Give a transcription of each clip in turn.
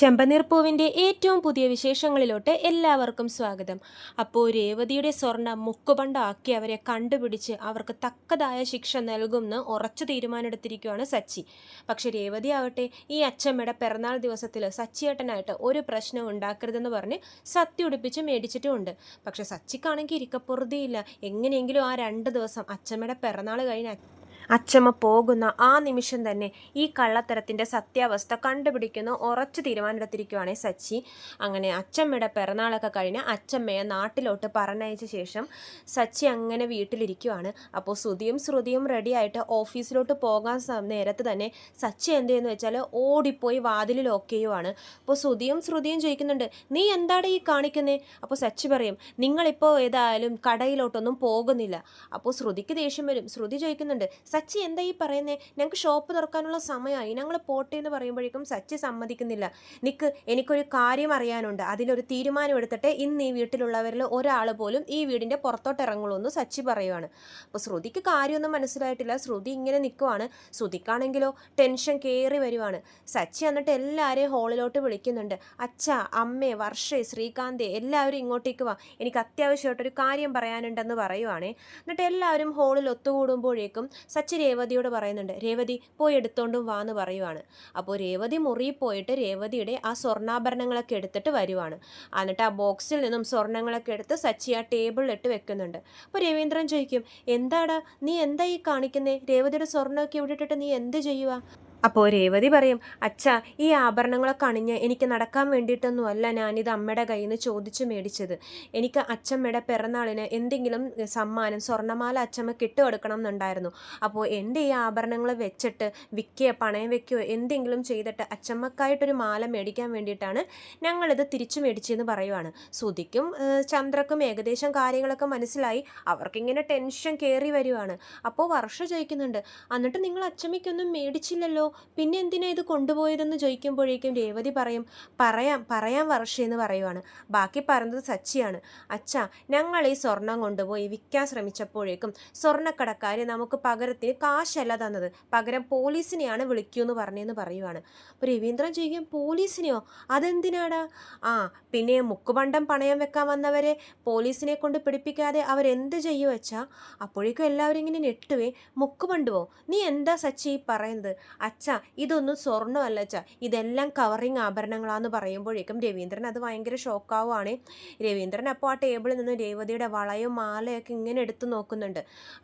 ചെമ്പനീർപ്പൂവിന്റെ ഏറ്റവും പുതിയ വിശേഷങ്ങളിലോട്ട് എല്ലാവർക്കും സ്വാഗതം. അപ്പോൾ രേവതിയുടെ സ്വർണം മുക്കുപണ്ടാക്കി അവരെ കണ്ടുപിടിച്ച് അവർക്ക് തക്കതായ ശിക്ഷ നൽകുമെന്ന് ഉറച്ചു തീരുമാനമെടുത്തിരിക്കുകയാണ് സച്ചി. പക്ഷേ രേവതി ആവട്ടെ ഈ അച്ഛമ്മയുടെ പിറന്നാൾ ദിവസത്തിൽ സച്ചിയേട്ടനായിട്ട് ഒരു പ്രശ്നം ഉണ്ടാക്കരുതെന്ന് പറഞ്ഞ് സത്യ ഉടുപ്പിച്ച് മേടിച്ചിട്ടുമുണ്ട്. പക്ഷെ സച്ചിക്കാണെങ്കിൽ ഇരിക്കപ്പുറതിയില്ല. എങ്ങനെയെങ്കിലും ആ രണ്ട് ദിവസം അച്ഛമ്മയുടെ പിറന്നാൾ കഴിഞ്ഞ് അച്ചമ്മ പോകുന്ന ആ നിമിഷം തന്നെ ഈ കള്ളത്തരത്തിന്റെ സത്യാവസ്ഥ കണ്ടുപിടിക്കുന്ന. ഉറച്ചു തീരുമാനമെടുത്തിരിക്കുവാണേ സച്ചി. അങ്ങനെ അച്ചമ്മയുടെ പിറന്നാളൊക്കെ കഴിഞ്ഞ് അച്ചമ്മയെ നാട്ടിലോട്ട് പറഞ്ഞയച്ച ശേഷം സച്ചി അങ്ങനെ വീട്ടിലിരിക്കുവാണ്. അപ്പോൾ ശ്രുതിയും ശ്രുതിയും റെഡിയായിട്ട് ഓഫീസിലോട്ട് പോകാൻ നേരത്ത് തന്നെ സച്ചി എന്ത് ചെയ്യുന്നു വെച്ചാൽ ഓടിപ്പോയി വാതിൽ ലോക്ക് ചെയ്യുവാണ്. അപ്പോൾ ശ്രുതിയും ശ്രുതിയും ചോദിക്കുന്നുണ്ട് നീ എന്താണ് ഈ കാണിക്കുന്നത് അപ്പോൾ സച്ചി പറയും നിങ്ങളിപ്പോൾ ഏതായാലും കടയിലോട്ടൊന്നും പോകുന്നില്ല. അപ്പോൾ ശ്രുതിക്ക് ദേഷ്യം വരും. ശ്രുതി ചോദിക്കുന്നുണ്ട് സച്ചി എന്താ ഈ പറയുന്നത് ഞങ്ങൾക്ക് ഷോപ്പ് തുറക്കാനുള്ള സമയമായി ഞങ്ങൾ പോട്ടെ എന്ന് പറയുമ്പോഴേക്കും സച്ചി സമ്മതിക്കുന്നില്ല. നിക്ക് എനിക്കൊരു കാര്യം അറിയാനുണ്ട്. അതിലൊരു തീരുമാനം എടുത്തിട്ട് ഇന്ന് ഈ വീട്ടിലുള്ളവരിൽ ഒരാൾ പോലും ഈ വീടിന്റെ പുറത്തോട്ട് ഇറങ്ങുള്ളൂ എന്ന് സച്ചി പറയുവാണ്. അപ്പോൾ ശ്രുതിക്ക് കാര്യമൊന്നും മനസ്സിലായിട്ടില്ല. ശ്രുതി ഇങ്ങനെ നിൽക്കുവാണ് ശ്രുതിക്കാണെങ്കിലോ ടെൻഷൻ കയറി വരുവാണ്. സച്ചി എന്നിട്ട് എല്ലാവരെയും ഹോളിലോട്ട് വിളിക്കുന്നുണ്ട്. അച്ഛ അമ്മേ വർഷേ ശ്രീകാന്തേ എല്ലാവരും ഇങ്ങോട്ടേക്ക് വാ. എനിക്ക് അത്യാവശ്യമായിട്ടൊരു കാര്യം പറയാനുണ്ടെന്ന് പറയുവാണേ. എന്നിട്ട് എല്ലാവരും ഹോളിൽ ഒത്തുകൂടുമ്പോഴേക്കും സച്ചി രേവതിയോട് പറയുന്നുണ്ട് രേവതി പോയി എടുത്തോണ്ടും വാ എന്ന് പറയുവാണ്. അപ്പോൾ രേവതി മുറിയിൽ പോയിട്ട് രേവതിയുടെ ആ സ്വർണാഭരണങ്ങളൊക്കെ എടുത്തിട്ട് വരുവാണ്. എന്നിട്ട് ആ ബോക്സിൽ നിന്നും സ്വർണങ്ങളൊക്കെ എടുത്ത് സച്ചി ആ ടേബിളിലിട്ട് വെക്കുന്നുണ്ട്. അപ്പോൾ രവീന്ദ്രൻ ചോദിക്കും എന്താടാ നീ എന്താ ഈ കാണിക്കുന്നേ? രേവതിയുടെ സ്വർണമൊക്കെ ഇവിടെ ഇട്ടിട്ട് നീ എന്ത് ചെയ്യുക അപ്പോൾ രേവതി പറയും അച്ഛാ ഈ ആഭരണങ്ങളൊക്കെ അണിഞ്ഞ് എനിക്ക് നടക്കാൻ വേണ്ടിയിട്ടൊന്നുമല്ല ഞാനിത് അമ്മയുടെ കയ്യിൽ നിന്ന് ചോദിച്ചു മേടിച്ചത്. എനിക്ക് അച്ഛമ്മയുടെ പിറന്നാളിന് എന്തെങ്കിലും സമ്മാനം സ്വർണമാല അച്ഛമ്മ കിട്ടുകൊടുക്കണം എന്നുണ്ടായിരുന്നു. അപ്പോൾ എന്റെ ഈ ആഭരണങ്ങൾ വെച്ചിട്ട് വിൽക്കുകയോ പണയം വെക്കുകയോ എന്തെങ്കിലും ചെയ്തിട്ട് അച്ഛമ്മക്കായിട്ടൊരു മാല മേടിക്കാൻ വേണ്ടിയിട്ടാണ് ഞങ്ങളിത് തിരിച്ചു മേടിച്ചതെന്ന് പറയുവാണ്. ശ്രുതിക്കും ചന്ദ്രക്കും ഏകദേശം കാര്യങ്ങളൊക്കെ മനസ്സിലായി. അവർക്കിങ്ങനെ ടെൻഷൻ കയറി വരുവാണ്. അപ്പോൾ വർഷ ചോദിക്കുന്നുണ്ട് എന്നിട്ട് നിങ്ങൾ അച്ഛമ്മയ്ക്കൊന്നും മേടിച്ചില്ലല്ലോ? പിന്നെ എന്തിനാ ഇത് കൊണ്ടുപോയതെന്ന് ചോദിക്കുമ്പോഴേക്കും രേവതി പറയും പറയാം പറയാം വർഷയെന്ന് പറയുവാണ്. ബാക്കി പറഞ്ഞത് സച്ചിയാണ്. അച്ഛാ ഞങ്ങൾ ഈ സ്വർണം കൊണ്ടുപോയി വിൽക്കാൻ ശ്രമിച്ചപ്പോഴേക്കും സ്വർണക്കടക്കാർ നമുക്ക് പകരത്തിന് കാശല്ല തന്നത്. പകരം പോലീസിനെയാണ് വിളിക്കൂ എന്ന് പറഞ്ഞെന്ന് പറയുവാണ്. അപ്പോൾ രവീന്ദ്രൻ ചോദിക്കും പോലീസിനെയോ? അതെന്തിനാടാ? ആ പിന്നെ മുക്കുപണ്ടം പണയം വെക്കാൻ വന്നവരെ പോലീസിനെ കൊണ്ട് പിടിപ്പിക്കാതെ അവരെന്ത് ചെയ്യും വെച്ചാ അപ്പോഴേക്കും എല്ലാവരും ഇങ്ങനെ ഞെട്ടുവേ. മുക്കുപണ്ടുവോ? നീ എന്താ സച്ചി പറയുന്നത്? അച്ഛാ ഇതൊന്നും സ്വർണമല്ല അച്ഛാ. ഇതെല്ലാം കവറിങ് ആഭരണങ്ങളാന്ന് പറയുമ്പോഴേക്കും രവീന്ദ്രൻ അത് ഭയങ്കര ഷോക്കാവുകയാണ് രവീന്ദ്രൻ അപ്പോൾ ആ ടേബിളിൽ നിന്ന് രേവതിയുടെ വളയും മാലയൊക്കെ ഇങ്ങനെ എടുത്തു നോക്കുന്നുണ്ട്.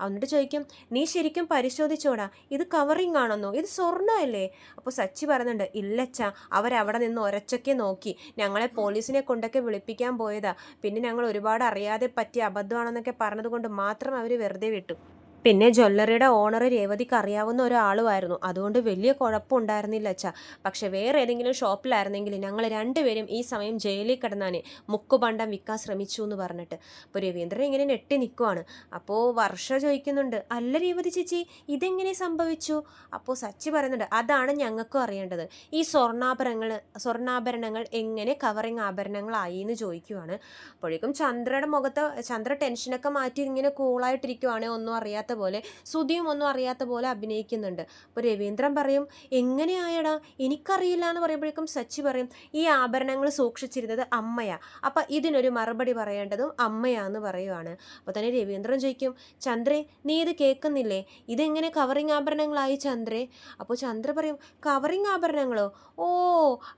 എന്നിട്ട് ചോദിക്കും നീ ശരിക്കും പരിശോധിച്ചോടാ? ഇത് കവറിങ് ആണെന്നോ? ഇത് സ്വർണമല്ലേ? അപ്പോൾ സച്ചി പറയുന്നുണ്ട് ഇല്ലച്ചാ അവരവിടെ നിന്ന് ഒരച്ചൊക്കെ നോക്കി. ഞങ്ങളെ പോലീസിനെ കൊണ്ടൊക്കെ വിളിപ്പിക്കാൻ പോയതാ. പിന്നെ ഞങ്ങൾ ഒരുപാട് അറിയാതെ പറ്റിയ അബദ്ധമാണെന്നൊക്കെ പറഞ്ഞതുകൊണ്ട് മാത്രം അവർ വെറുതെ വിട്ടു. പിന്നെ ജ്വല്ലറിയുടെ ഓണർ രേവതിക്ക് അറിയാവുന്ന ഒരാളുമായിരുന്നു. അതുകൊണ്ട് വലിയ കുഴപ്പമുണ്ടായിരുന്നില്ല അച്ഛാ. പക്ഷെ വേറെ ഏതെങ്കിലും ഷോപ്പിലായിരുന്നെങ്കിൽ ഞങ്ങൾ രണ്ടുപേരും ഈ സമയം ജയിലിൽ കിടന്നാനെ മുക്കുപണ്ടം വിൽക്കാൻ ശ്രമിച്ചു എന്ന് പറഞ്ഞിട്ട്. അപ്പോൾ രവീന്ദ്രൻ ഇങ്ങനെ ഞെട്ടി നിൽക്കുവാണ് അപ്പോൾ വർഷ ചോദിക്കുന്നുണ്ട് അല്ല രേവതി ചേച്ചി ഇതെങ്ങനെ സംഭവിച്ചു? അപ്പോൾ സച്ചി പറയുന്നുണ്ട് അതാണ് ഞങ്ങൾക്കും അറിയേണ്ടത്. ഈ സ്വർണാഭരണങ്ങൾ സ്വർണാഭരണങ്ങൾ എങ്ങനെ കവറിങ് ആഭരണങ്ങളായി എന്ന് ചോദിക്കുവാണ്. അപ്പോഴേക്കും ചന്ദ്രയുടെ മുഖത്ത് ചന്ദ്ര ടെൻഷനൊക്കെ മാറ്റി ഇങ്ങനെ കൂളായിട്ടിരിക്കുവാണ് ഒന്നും അറിയാത്ത പോലെ സുധിയും ഒന്നും അറിയാത്ത പോലെ അഭിനയിക്കുന്നുണ്ട്. അപ്പോൾ രവീന്ദ്രൻ പറയും എങ്ങനെയായടാ? എനിക്കറിയില്ല എന്ന് പറയുമ്പോഴേക്കും സച്ചി പറയും ഈ ആഭരണങ്ങൾ സൂക്ഷിച്ചിരുന്നത് അമ്മയാ. അപ്പം ഇതിനൊരു മറുപടി പറയേണ്ടതും അമ്മയാന്ന് പറയുവാണ്. അപ്പോൾ തന്നെ രവീന്ദ്രൻ ചോദിക്കും ചന്ദ്രേ നീ ഇത് കേൾക്കുന്നില്ലേ? ഇതെങ്ങനെ കവറിങ് ആഭരണങ്ങളായി ചന്ദ്രേ? അപ്പോൾ ചന്ദ്ര പറയും കവറിങ് ആഭരണങ്ങളോ? ഓ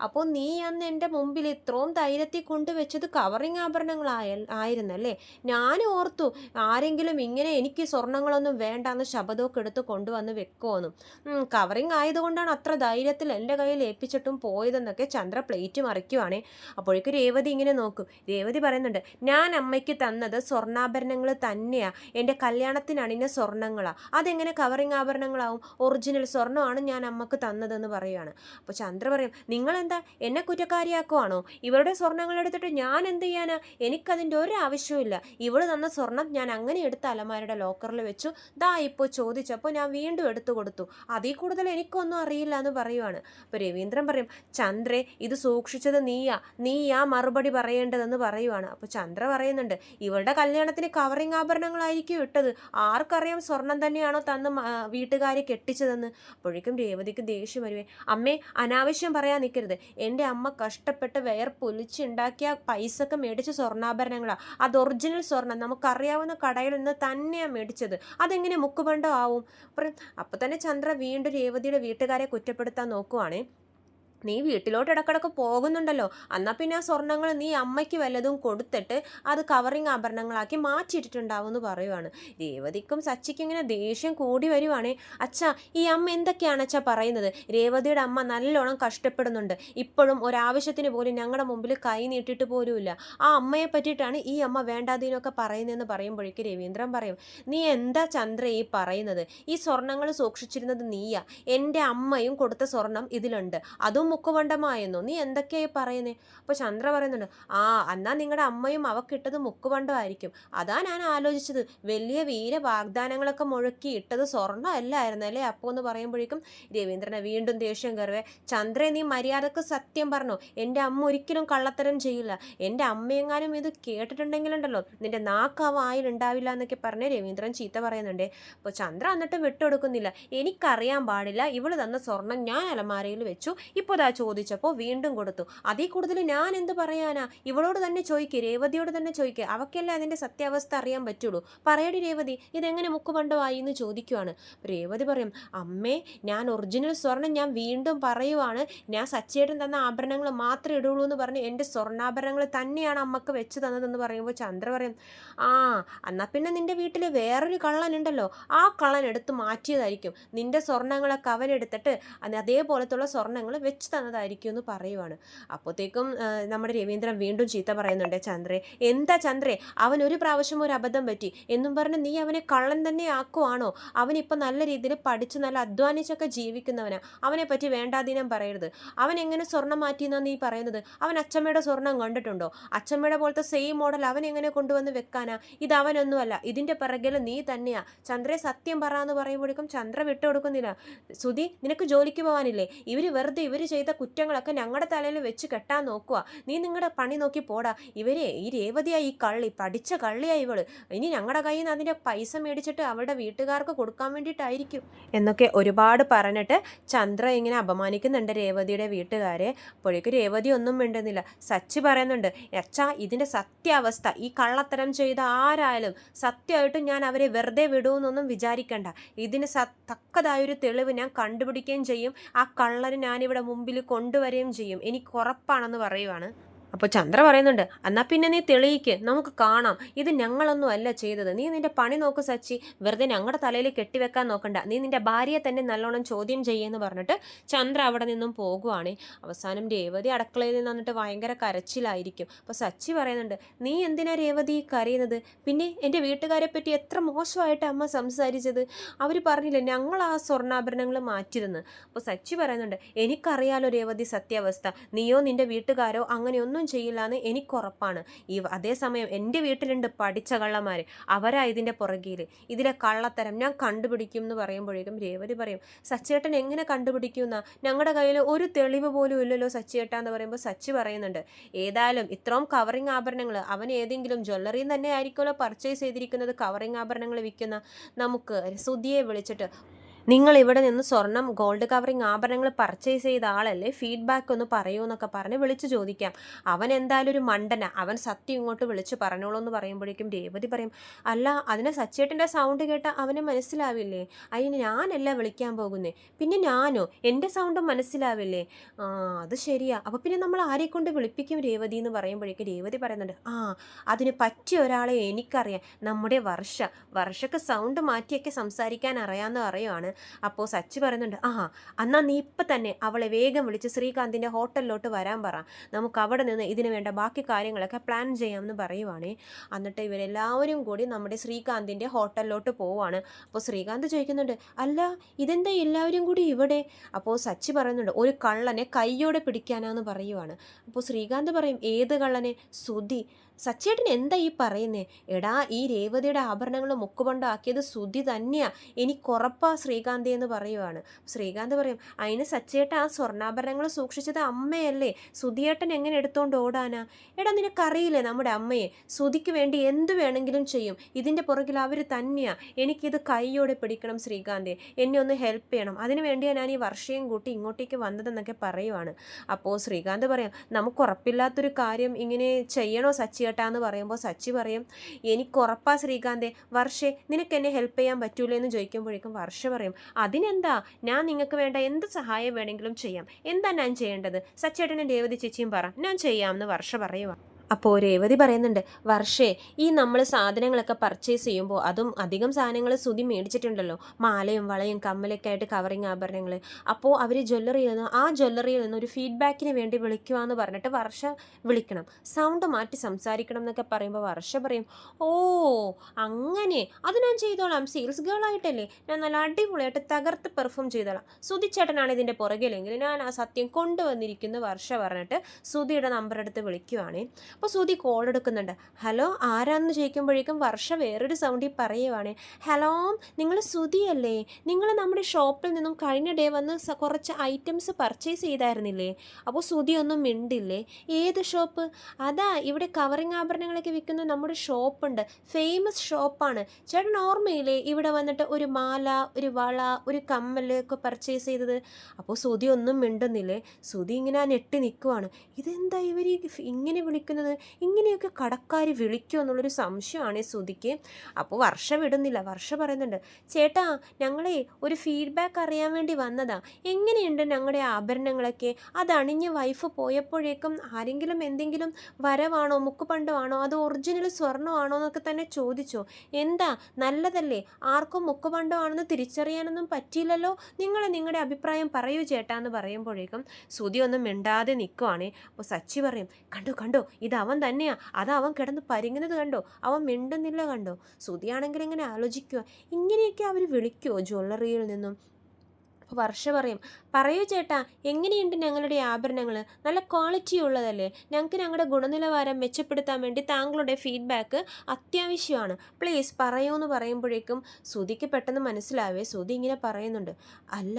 അപ്പോൾ നീ അന്ന് എന്റെ മുമ്പിൽ ഇത്രയും ധൈര്യത്തിൽ കൊണ്ടുവച്ചത് കവറിങ് ആഭരണങ്ങളായ ആയിരുന്നല്ലേ? ഞാൻ ഓർത്തു ആരെങ്കിലും ഇങ്ങനെ എനിക്ക് സ്വർണങ്ങളൊന്നും വേണ്ടാന്ന് ശബദമൊക്കെ എടുത്ത് കൊണ്ടുവന്ന് വെക്കുമെന്നും കവറിങ് ആയതുകൊണ്ടാണ് അത്ര ധൈര്യത്തിൽ എന്റെ കയ്യിൽ ഏൽപ്പിച്ചിട്ടും പോയതെന്നൊക്കെ ചന്ദ്ര പ്ലേറ്റ് മറിക്കുവാണേ. അപ്പോഴേക്ക് രേവതി ഇങ്ങനെ നോക്കും. രേവതി പറയുന്നുണ്ട് ഞാൻ അമ്മയ്ക്ക് തന്നത് സ്വർണാഭരണങ്ങൾ തന്നെയാണ് എന്റെ കല്യാണത്തിനണിഞ്ഞ സ്വർണങ്ങളാണ് സ്വർണങ്ങളാ. അതെങ്ങനെ കവറിങ് ആഭരണങ്ങളാവും? ഒറിജിനൽ സ്വർണമാണ് ഞാൻ അമ്മയ്ക്ക് തന്നതെന്ന് പറയുകയാണ് അപ്പോൾ ചന്ദ്ര പറയും നിങ്ങളെന്താ? എന്നെ കുറ്റക്കാരിയാക്കുവാണോ? ഇവരുടെ സ്വർണങ്ങൾ എടുത്തിട്ട് ഞാൻ എന്ത് ചെയ്യാനാ? എനിക്കതിന്റെ ഒരു ആവശ്യവുമില്ല. ഇവൾ തന്ന സ്വർണം ഞാൻ അങ്ങനെ എടുത്ത് അലമാരുടെ ലോക്കറിൽ വെച്ചു. ദാ ഇപ്പോൾ ചോദിച്ചപ്പോൾ ഞാൻ വീണ്ടും എടുത്തു കൊടുത്തു. അതിൽ കൂടുതൽ എനിക്കൊന്നും അറിയില്ല എന്ന് പറയുവാണ്. അപ്പോൾ രവീന്ദ്രൻ പറയും ചന്ദ്രേ ഇത് സൂക്ഷിച്ചത് നീയാ. നീയാ മറുപടി പറയേണ്ടതെന്ന് പറയുവാണ്. അപ്പോൾ ചന്ദ്ര പറയുന്നുണ്ട് ഇവളുടെ കല്യാണത്തിന് കവറിങ് ആഭരണങ്ങളായിരിക്കും ഇട്ടത്. ആർക്കറിയാം സ്വർണം തന്നെയാണോ തന്ന് വീട്ടുകാരെ കെട്ടിച്ചതെന്ന്. അപ്പോഴേക്കും രേവതിക്ക് ദേഷ്യം വരുവേ. അമ്മേ അനാവശ്യം പറയാൻ നിൽക്കരുത്. എന്റെ അമ്മ കഷ്ടപ്പെട്ട് വേർപ്പൊലിച്ചുണ്ടാക്കിയ പൈസക്ക് മേടിച്ച സ്വർണാഭരണങ്ങളാണ് അത് ഒറിജിനൽ സ്വർണം നമുക്കറിയാവുന്ന കടയിൽ നിന്ന് തന്നെയാണ് മേടിച്ചത്. അതെങ്ങനെ മുക്കുപണ്ടോ ആവും? അപ്പം തന്നെ ചന്ദ്ര വീണ്ടും രേവതിയുടെ വീട്ടുകാരെ കുറ്റപ്പെടുത്താൻ നോക്കുവാണേ. നീ വീട്ടിലോട്ട് ഇടക്കിടക്ക് പോകുന്നുണ്ടല്ലോ. എന്നാൽ പിന്നെ ആ സ്വർണങ്ങൾ നീ അമ്മയ്ക്ക് വല്ലതും കൊടുത്തിട്ട് അത് കവറിങ് ആഭരണങ്ങളാക്കി മാറ്റിയിട്ടിട്ടുണ്ടാവും എന്ന് പറയുവാണ്. രേവതിക്കും സച്ചിക്കും ഇങ്ങനെ ദേഷ്യം കൂടി വരുവാണേ. അച്ഛാ ഈ അമ്മ എന്തൊക്കെയാണ് അച്ഛാ പറയുന്നത്? രേവതിയുടെ അമ്മ നല്ലോണം കഷ്ടപ്പെടുന്നുണ്ട്. ഇപ്പോഴും ഒരാവശ്യത്തിന് പോലും ഞങ്ങളുടെ മുമ്പിൽ കൈ നീട്ടിട്ട് പോലുമില്ല. ആ അമ്മയെ പറ്റിയിട്ടാണ് ഈ അമ്മ വേണ്ടാതീനൊക്കെ പറയുന്നതെന്ന് പറയുമ്പോഴേക്ക് രവീന്ദ്രൻ പറയും നീ എന്താ ചന്ദ്ര ഈ പറയുന്നത്? ഈ സ്വർണങ്ങൾ സൂക്ഷിച്ചിരുന്നത് നീയാ. എന്റെ അമ്മയും കൊടുത്ത സ്വർണം ഇതിലുണ്ട്. അതും മുക്കുവണ്ടമായിരുന്നു നീ എന്തൊക്കെയായി പറയുന്നേ? അപ്പോൾ ചന്ദ്ര പറയുന്നുണ്ട് ആ എന്നാൽ നിങ്ങളുടെ അമ്മയും അവക്കിട്ടത് മുക്കുവണ്ടമായിരിക്കും. അതാ ഞാൻ ആലോചിച്ചത്. വലിയ വീര വാഗ്ദാനങ്ങളൊക്കെ മുഴക്കി ഇട്ടത് സ്വർണം അല്ലായിരുന്നു അല്ലേ? അപ്പോൾ എന്ന് പറയുമ്പോഴേക്കും രവീന്ദ്രനെ വീണ്ടും ദേഷ്യം കയറുവേ. ചന്ദ്രെ നീ മര്യാദയ്ക്ക് സത്യം പറഞ്ഞു. എന്റെ അമ്മ ഒരിക്കലും കള്ളത്തരം ചെയ്യില്ല. എന്റെ അമ്മയെങ്ങാനും ഇത് കേട്ടിട്ടുണ്ടെങ്കിലുണ്ടല്ലോ. നിന്റെ നാക്ക് ആ വായിലുണ്ടാവില്ല എന്നൊക്കെ പറഞ്ഞ് രവീന്ദ്രൻ ചീത്ത പറയുന്നുണ്ട്. അപ്പോൾ ചന്ദ്ര എന്നിട്ട് വിട്ടുകൊടുക്കുന്നില്ല. എനിക്കറിയാൻ പാടില്ല. ഇവൾ തന്ന സ്വർണം ഞാൻ അലമാരയിൽ വെച്ചു. ഇപ്പോൾ ദാ ചോദിച്ചപ്പോൾ വീണ്ടും കൊടുത്തു. അതിൽ കൂടുതൽ ഞാൻ എന്ത് പറയാനാ? ഇവളോട് തന്നെ ചോദിക്കുക രേവതിയോട് തന്നെ ചോദിക്കുക അവക്കല്ലേ അതിന്റെ സത്യാവസ്ഥ അറിയാൻ പറ്റുള്ളൂ. പറയടി രേവതി ഇതെങ്ങനെ മുക്കുമണ്ടമായി എന്ന് ചോദിക്കുവാണ്. രേവതി പറയും അമ്മേ ഞാൻ ഒറിജിനൽ സ്വർണം ഞാൻ വീണ്ടും പറയുവാണ്. ഞാൻ സച്ചേട്ടൻ തന്ന ആഭരണങ്ങൾ മാത്രമേ ഇടുള്ളൂ എന്ന് പറഞ്ഞ് എന്റെ സ്വർണാഭരണങ്ങൾ തന്നെയാണ് അമ്മയ്ക്ക് വെച്ച് തന്നതെന്ന് പറയുമ്പോൾ ചന്ദ്ര പറയും ആ എന്നാൽ പിന്നെ നിന്റെ വീട്ടിൽ വേറൊരു കള്ളനുണ്ടല്ലോ ആ കള്ളൻ എടുത്ത് മാറ്റിയതായിരിക്കും. നിന്റെ സ്വർണങ്ങളൊക്കെ അവനെടുത്തിട്ട് അത് അതേപോലത്തുള്ള സ്വർണങ്ങൾ വെച്ച് തന്നതായിരിക്കും എന്ന് പറയുവാണ് അപ്പോഴത്തേക്കും നമ്മുടെ രവീന്ദ്രൻ വീണ്ടും ചീത്ത പറയുന്നുണ്ട് ചന്ദ്രേ എന്താ ചന്ദ്രേ? അവൻ ഒരു പ്രാവശ്യം ഒരു അബദ്ധം പറ്റി. എന്നും പറഞ്ഞ് നീ അവനെ കള്ളൻ തന്നെ ആക്കുവാണോ? അവനിപ്പോൾ നല്ല രീതിയിൽ പഠിച്ച് നല്ല അധ്വാനിച്ചൊക്കെ ജീവിക്കുന്നവനാ. അവനെ പറ്റി വേണ്ടാധീനം പറയരുത്. അവൻ എങ്ങനെ സ്വർണം മാറ്റിയെന്നാണ് നീ പറയുന്നത്? അവൻ അച്ചമ്മയുടെ സ്വർണം കണ്ടിട്ടുണ്ടോ? അച്ചമ്മയുടെ പോലത്തെ സെയിം മോഡൽ അവൻ എങ്ങനെ കൊണ്ടുവന്ന് വെക്കാനാ? ഇത് അവനൊന്നുമല്ല ഇതിന്റെ പിറകിൽ നീ തന്നെയാ. ചന്ദ്രേ സത്യം പറയുമ്പോഴേക്കും ചന്ദ്ര വിട്ടുകൊടുക്കുന്നില്ല. സുധി നിനക്ക് ജോലിക്ക് പോകാനില്ലേ ഇവർ വെറുതെ ഇവർ ചെയ്ത കുറ്റങ്ങളൊക്കെ ഞങ്ങളുടെ തലയിൽ വെച്ച് കെട്ടാൻ നോക്കുക നീ നിങ്ങളുടെ പണി നോക്കി പോടാ. ഇവരെ ഈ രേവതിയായി ഈ കള്ളി. പഠിച്ച കള്ളിയായി ഇവൾ. ഇനി ഞങ്ങളുടെ കയ്യിൽ നിന്ന് അതിന്റെ പൈസ മേടിച്ചിട്ട് അവളുടെ വീട്ടുകാർക്ക് കൊടുക്കാൻ വേണ്ടിയിട്ടായിരിക്കും. എന്നൊക്കെ ഒരുപാട് പറഞ്ഞിട്ട് ചന്ദ്ര ഇങ്ങനെ അപമാനിക്കുന്നുണ്ട് രേവതിയുടെ വീട്ടുകാരെ. അപ്പോഴേക്ക് രേവതി ഒന്നും മിണ്ടുന്നില്ല. സച്ചി പറയുന്നുണ്ട് അച്ഛാ ഇതിന്റെ സത്യാവസ്ഥ. ഈ കള്ളത്തരം ചെയ്ത ആരായാലും സത്യമായിട്ടും ഞാൻ അവരെ വെറുതെ വിടുമെന്നൊന്നും വിചാരിക്കണ്ട. ഇതിന് സ തക്കതായൊരു തെളിവ് ഞാൻ കണ്ടുപിടിക്കുകയും ചെയ്യും. ആ കള്ളന് ഞാനിവിടെ മുമ്പിൽ കൊണ്ടുവരികയും ചെയ്യും. എനിക്ക് ഉറപ്പാണെന്ന് പറയുവാണ്. അപ്പോൾ ചന്ദ്ര പറയുന്നുണ്ട് എന്നാൽ പിന്നെ നീ തെളിയിക്ക് നമുക്ക് കാണാം. ഇത് ഞങ്ങളൊന്നും അല്ല ചെയ്തത്. നീ നിന്റെ പണി നോക്ക് സച്ചി. വെറുതെ ഞങ്ങളുടെ തലയിൽ കെട്ടിവെക്കാൻ നോക്കണ്ട. നീ നിന്റെ ഭാര്യയെ തന്നെ നല്ലോണം ചോദ്യം ചെയ്യുമെന്ന് പറഞ്ഞിട്ട് ചന്ദ്ര അവിടെ നിന്നും പോകുവാണേ. അവസാനം രേവതി അടുക്കളയിൽ നിന്ന് വന്നിട്ട് ഭയങ്കര കരച്ചിലായിരിക്കും. അപ്പോൾ സച്ചി പറയുന്നുണ്ട് നീ എന്തിനാ രേവതി കരയുന്നത്? പിന്നെ എന്റെ വീട്ടുകാരെ പറ്റി എത്ര മോശമായിട്ട് അമ്മ സംസാരിച്ചത്? അവർ പറഞ്ഞില്ല ഞങ്ങൾ ആ സ്വർണാഭരണങ്ങൾ മാറ്റിയിരുന്നു അപ്പോൾ സച്ചി പറയുന്നുണ്ട് എനിക്കറിയാലോ രേവതി സത്യാവസ്ഥ. നീയോ നിന്റെ വീട്ടുകാരോ അങ്ങനെയൊന്നും ചെയ്യില്ല എന്ന് എനിക്കുറപ്പാണ്. ഈ അതേസമയം എന്റെ വീട്ടിലുണ്ട് പഠിച്ച കള്ളന്മാർ അവരാ ഇതിന്റെ പുറകിൽ ഇതിലെ കള്ളത്തരം ഞാൻ കണ്ടുപിടിക്കും എന്ന് പറയുമ്പോഴേക്കും രേവതി പറയും സച്ചേട്ടൻ എങ്ങനെ കണ്ടുപിടിക്കുന്ന? ഞങ്ങളുടെ കയ്യിൽ ഒരു തെളിവ് പോലും ഇല്ലല്ലോ സച്ചിയേട്ട എന്ന് പറയുമ്പോൾ സച്ചി പറയുന്നുണ്ട്. ഏതായാലും ഇത്രയും കവറിങ് ആഭരണങ്ങൾ അവൻ ഏതെങ്കിലും ജ്വല്ലറിയിൽ തന്നെ ആയിരിക്കുമല്ലോ പർച്ചേസ് ചെയ്തിരിക്കുന്നത് കവറിങ് ആഭരണങ്ങൾ വിൽക്കുന്ന. നമുക്ക് സുധിയെ വിളിച്ചിട്ട് നിങ്ങൾ ഇവിടെ നിന്ന് സ്വർണം ഗോൾഡ് കവറിങ് ആഭരണങ്ങൾ പർച്ചേസ് ചെയ്ത ആളല്ലേ? ഫീഡ്ബാക്ക് ഒന്ന് പറയൂ എന്നൊക്കെ പറഞ്ഞ് വിളിച്ചു ചോദിക്കാം. അവൻ എന്തായാലും ഒരു മണ്ടന. അവൻ സത്യം ഇങ്ങോട്ട് വിളിച്ച് പറഞ്ഞോളൂ എന്ന് പറയുമ്പോഴേക്കും രേവതി പറയും അല്ല അതിനെ സച്ചേട്ടന്റെ സൗണ്ട് കേട്ട അവനെ മനസ്സിലാവില്ലേ? അതിന് ഞാനല്ല വിളിക്കാൻ പോകുന്നേ. പിന്നെ ഞാനോ? എന്റെ സൗണ്ട് മനസ്സിലാവില്ലേ? ആ അത് ശരിയാ. അപ്പോൾ പിന്നെ നമ്മൾ ആരെ കൊണ്ട് വിളിപ്പിക്കും രേവതി? എന്ന് പറയുമ്പോഴേക്കും രേവതി പറയുന്നുണ്ട് ആ അതിന് പറ്റിയ ഒരാളെ എനിക്കറിയാം. നമ്മുടെ വർഷ. വർഷക്ക് സൗണ്ട് മാറ്റിയൊക്കെ സംസാരിക്കാൻ അറിയാമെന്ന് പറയുവാണ്. അപ്പോൾ സച്ചി പറയുന്നുണ്ട് ആ എന്നാൽ നീ ഇപ്പം തന്നെ അവളെ വേഗം വിളിച്ച് ശ്രീകാന്തിന്റെ ഹോട്ടലിലോട്ട് വരാൻ പറ. നമുക്ക് അവിടെ നിന്ന് ഇതിന് വേണ്ട ബാക്കി കാര്യങ്ങളൊക്കെ പ്ലാൻ ചെയ്യാമെന്ന് പറയുവാണേ. എന്നിട്ട് ഇവരെല്ലാവരും കൂടി നമ്മുടെ ശ്രീകാന്തിന്റെ ഹോട്ടലിലോട്ട് പോവാണ്. അപ്പോൾ ശ്രീകാന്ത് ചോദിക്കുന്നുണ്ട് അല്ല ഇതെന്താ എല്ലാവരും കൂടി ഇവിടെ? അപ്പോൾ സച്ചി പറയുന്നുണ്ട് ഒരു കള്ളനെ കയ്യോടെ പിടിക്കാനാന്ന് പറയുവാണ്. അപ്പോൾ ശ്രീകാന്ത് പറയും ഏത് കള്ളനെ? സുധി സച്ചേട്ടൻ എന്താ ഈ പറയുന്നേ? എടാ ഈ രേവതിയുടെ ആഭരണങ്ങൾ മുക്കുപണ്ടാക്കിയത് സുധി തന്നെയാ. എനിക്കുറപ്പാ ശ്രീകാന്തി എന്ന് പറയുവാണ്. ശ്രീകാന്ത് പറയും അതിന് സച്ചേട്ട ആ സ്വർണാഭരണങ്ങൾ സൂക്ഷിച്ചത് അമ്മയല്ലേ? സുധിയേട്ടൻ എങ്ങനെ എടുത്തോണ്ട് ഓടാനാ? എടാ നിനക്കറിയില്ലേ നമ്മുടെ അമ്മയെ? സുധിക്ക് വേണ്ടി എന്തു വേണമെങ്കിലും ചെയ്യും. ഇതിന്റെ പുറകിൽ അവർ തന്നെയാ. എനിക്കിത് കൈയോടെ പിടിക്കണം ശ്രീകാന്തെ. എന്നെ ഒന്ന് ഹെൽപ്പ് ചെയ്യണം. അതിനു വേണ്ടിയാണ് ഞാൻ ഈ വർഷയും കൂട്ടി ഇങ്ങോട്ടേക്ക് വന്നതെന്നൊക്കെ പറയുവാണ്. അപ്പോൾ ശ്രീകാന്ത് പറയാം നമുക്ക് ഉറപ്പില്ലാത്തൊരു കാര്യം ഇങ്ങനെ ചെയ്യണോ സച്ചിയേട്ടാ എന്ന് പറയുമ്പോൾ സച്ചി പറയും എനിക്ക് എനിക്കുറപ്പാ ശ്രീകാന്തേ വർഷേ നിനക്ക് എന്നെ ഹെൽപ്പ് ചെയ്യാൻ പറ്റൂലേ എന്ന് ചോദിക്കുമ്പോഴേക്കും വർഷ പറയും അതിനെന്താ? ഞാൻ നിങ്ങൾക്ക് വേണ്ട എന്ത് സഹായം വേണമെങ്കിലും ചെയ്യാം. എന്താ ഞാൻ ചെയ്യേണ്ടത്? സച്ചേട്ടനും ദേവതി ചേച്ചിയും പറ ഞാൻ ചെയ്യാമെന്ന് വർഷ പറയുക അപ്പോൾ രേവതി പറയുന്നുണ്ട് വർഷേ ഈ നമ്മൾ സാധനങ്ങളൊക്കെ പർച്ചേസ് ചെയ്യുമ്പോൾ അതും അധികം സാധനങ്ങൾ സുതി മേടിച്ചിട്ടുണ്ടല്ലോ. മാലയും വളയും കമ്മലൊക്കെ ആയിട്ട് കവറിങ് ആഭരണങ്ങൾ അപ്പോൾ അവർ ജ്വല്ലറിയിൽ നിന്ന് ആ ജ്വല്ലറിയിൽ നിന്ന് ഒരു ഫീഡ്ബാക്കിന് വേണ്ടി വിളിക്കുവാന്ന് പറഞ്ഞിട്ട് വർഷ വിളിക്കണം. സൗണ്ട് മാറ്റി സംസാരിക്കണം എന്നൊക്കെ പറയുമ്പോൾ വർഷ പറയും ഓ അങ്ങനെ? അത് ഞാൻ ചെയ്തോളാം. സെയിൽസ് ഗേൾ ആയിട്ടല്ലേ? ഞാൻ നല്ല അടിപൊളിയായിട്ട് തകർത്ത് പെർഫോം ചെയ്തോളാം. സുതിച്ചേട്ടനാണ് ചേട്ടനാണ് ഇതിന്റെ പുറകിലെങ്കിൽ ഞാൻ ആ സത്യം കൊണ്ടുവന്നിരിക്കുന്ന വർഷ പറഞ്ഞിട്ട് സുതിയുടെ നമ്പർ എടുത്ത് വിളിക്കുവാണേ. അപ്പോൾ സുധി കോൾ എടുക്കുന്നുണ്ട്. ഹലോ ആരാന്ന് ചോദിക്കുമ്പോഴേക്കും വർഷ വേറൊരു സൗണ്ടിൽ പറയുവാണ്. ഹലോ നിങ്ങൾ സുധിയല്ലേ നിങ്ങൾ നമ്മുടെ ഷോപ്പിൽ നിന്നും കഴിഞ്ഞ ഡേ വന്ന് കുറച്ച് ഐറ്റംസ് പർച്ചേസ് ചെയ്തായിരുന്നില്ലേ? അപ്പോൾ ഒന്നും മിണ്ടില്ലേ? ഏത് ഷോപ്പ് അതാ ഇവിടെ കവറിങ് ആഭരണങ്ങളൊക്കെ വിൽക്കുന്ന നമ്മുടെ ഷോപ്പുണ്ട് ഫേമസ് ഷോപ്പാണ് ചേട്ടൻ ഓർമ്മയില്ലേ ഇവിടെ വന്നിട്ട് ഒരു മാല ഒരു വള ഒരു കമ്മൽ ഒക്കെ പർച്ചേസ് ചെയ്തത്? അപ്പോൾ സുധി ഒന്നും മിണ്ടുന്നില്ലേ? സുധി ഇങ്ങനെ ആ ഞെട്ടി നിൽക്കുവാണ്. ഇതെന്താ ഇവർ ഇങ്ങനെ വിളിക്കുന്നത്? ഇങ്ങനെയൊക്കെ കടക്കാർ വിളിക്കുമോ എന്നുള്ളൊരു സംശയമാണ് സുധിക്ക് അപ്പോൾ വർഷ വിടുന്നില്ല. വർഷ പറയുന്നുണ്ട് ചേട്ടാ ഞങ്ങളെ ഒരു ഫീഡ്ബാക്ക് അറിയാൻ വേണ്ടി വന്നതാ. എങ്ങനെയുണ്ട് ഞങ്ങളുടെ ആഭരണങ്ങളൊക്കെ? അതണിഞ്ഞ് വൈഫ് പോയപ്പോഴേക്കും ആരെങ്കിലും എന്തെങ്കിലും വരവാണോ മുക്കുപണ്ടമാണോ അത് ഒറിജിനൽ സ്വർണമാണോ എന്നൊക്കെ തന്നെ ചോദിച്ചോ? എന്താ? നല്ലതല്ലേ? ആർക്കും മുക്കുപണ്ടമാണെന്ന് തിരിച്ചറിയാനൊന്നും പറ്റിയില്ലല്ലോ? നിങ്ങൾ നിങ്ങളുടെ അഭിപ്രായം പറയൂ ചേട്ടാ എന്ന് പറയുമ്പോഴേക്കും സുധി ഒന്നും മിണ്ടാതെ നിൽക്കുവാണേ അപ്പോൾ സച്ചി പറയും കണ്ടോ കണ്ടോ ഇത് അവൻ തന്നെയാ. അത് അവൻ കിടന്ന് പരിങ്ങുന്നത് കണ്ടോ? അവൻ മിണ്ടുന്നില്ല കണ്ടോ? ശ്രുതിയാണെങ്കിൽ എങ്ങനെ ആലോചിക്കുക ഇങ്ങനെയൊക്കെ അവർ വിളിക്കുമോ ജ്വല്ലറിയിൽ നിന്നും? അപ്പോൾ വർഷ പറയും പറയൂ ചേട്ടാ എങ്ങനെയുണ്ട് ഞങ്ങളുടെ ആഭരണങ്ങൾ നല്ല ക്വാളിറ്റി ഉള്ളതല്ലേ? ഞങ്ങൾക്ക് ഞങ്ങളുടെ ഗുണനിലവാരം മെച്ചപ്പെടുത്താൻ വേണ്ടി താങ്കളുടെ ഫീഡ്ബാക്ക് അത്യാവശ്യമാണ്. പ്ലീസ് പറയൂ എന്ന് പറയുമ്പോഴേക്കും സുധിക്ക് പെട്ടെന്ന് മനസ്സിലാവേ സുധി ഇങ്ങനെ പറയുന്നുണ്ട് അല്ല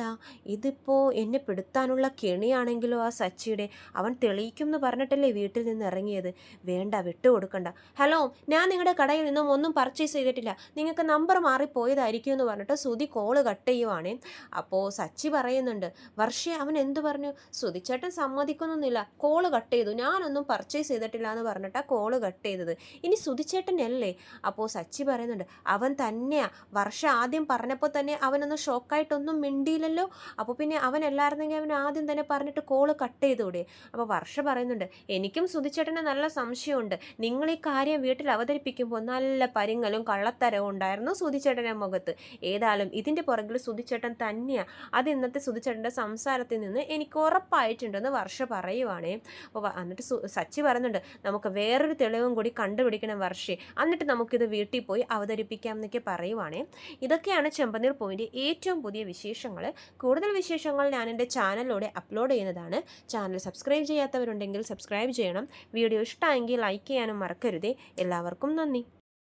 ഇതിപ്പോൾ എന്നെ പെടുത്താനുള്ള കെണിയാണെങ്കിലോ ആ സച്ചിയുടെ? അവൻ തെളിയിക്കും എന്ന് പറഞ്ഞിട്ടല്ലേ വീട്ടിൽ നിന്ന് ഇറങ്ങിയത്? വേണ്ട വിട്ടുകൊടുക്കണ്ട ഹലോ ഞാൻ നിങ്ങളുടെ കടയിൽ നിന്നും ഒന്നും പർച്ചേസ് ചെയ്തിട്ടില്ല. നിങ്ങൾക്ക് നമ്പർ മാറിപ്പോയതായിരിക്കും എന്ന് പറഞ്ഞിട്ട് സുധി കോൾ കട്ട് ചെയ്യുവാണേ. അപ്പോൾ സച്ചി പറയുന്നുണ്ട്. വർഷേ അവൻ എന്തു പറഞ്ഞു? സുതിച്ചേട്ടൻ സമ്മതിക്കുന്നൊന്നുമില്ല. കോൾ കട്ട് ചെയ്തു. ഞാനൊന്നും പർച്ചേസ് ചെയ്തിട്ടില്ല എന്ന് പറഞ്ഞിട്ടാണ് കോൾ കട്ട് ചെയ്തത്. ഇനി സുതിച്ചേട്ടനല്ലേ അപ്പോൾ സച്ചി പറയുന്നുണ്ട് അവൻ തന്നെയാ. വർഷ ആദ്യം പറഞ്ഞപ്പോൾ തന്നെ അവനൊന്ന് ഷോക്കായിട്ടൊന്നും മിണ്ടിയില്ലല്ലോ? അപ്പോൾ പിന്നെ അവൻ അല്ലായിരുന്നെങ്കിൽ അവൻ ആദ്യം തന്നെ പറഞ്ഞിട്ട് കോൾ കട്ട് ചെയ്തൂടെ അപ്പോൾ വർഷ പറയുന്നുണ്ട് എനിക്കും സുതിച്ചേട്ടനെ നല്ല സംശയമുണ്ട്. നിങ്ങൾ ഈ കാര്യം വീട്ടിൽ അവതരിപ്പിക്കുമ്പോൾ നല്ല പരിങ്ങലും കള്ളത്തരവും ഉണ്ടായിരുന്നു സുതിച്ചേട്ടന്റെ മുഖത്ത്. ഏതായാലും ഇതിന്റെ പുറകിൽ സുതിച്ചേട്ടൻ തന്നെയാണ് അത് ഇന്നത്തെ സുധിച്ചേട്ടന്റെ സംസാരത്തിൽ നിന്ന് എനിക്ക് ഉറപ്പായിട്ടുണ്ടെന്ന് വർഷ പറയുവാണേ. എന്നിട്ട് സച്ചി പറയുന്നുണ്ട് നമുക്ക് വേറൊരു തെളിവും കൂടി കണ്ടുപിടിക്കണം വർഷേ. എന്നിട്ട് നമുക്കിത് വീട്ടിൽ പോയി അവതരിപ്പിക്കാം എന്നൊക്കെ പറയുവാണേ. ഇതൊക്കെയാണ് ചെമ്പനീർ പോയിന്റെ ഏറ്റവും പുതിയ വിശേഷങ്ങൾ. കൂടുതൽ വിശേഷങ്ങൾ ഞാൻ എന്റെ ചാനലിലൂടെ അപ്ലോഡ് ചെയ്യുന്നതാണ്. ചാനൽ സബ്സ്ക്രൈബ് ചെയ്യാത്തവരുണ്ടെങ്കിൽ സബ്സ്ക്രൈബ് ചെയ്യണം. വീഡിയോ ഇഷ്ടമായെങ്കിൽ ലൈക്ക് ചെയ്യാനും മറക്കരുതേ. എല്ലാവർക്കും നന്ദി.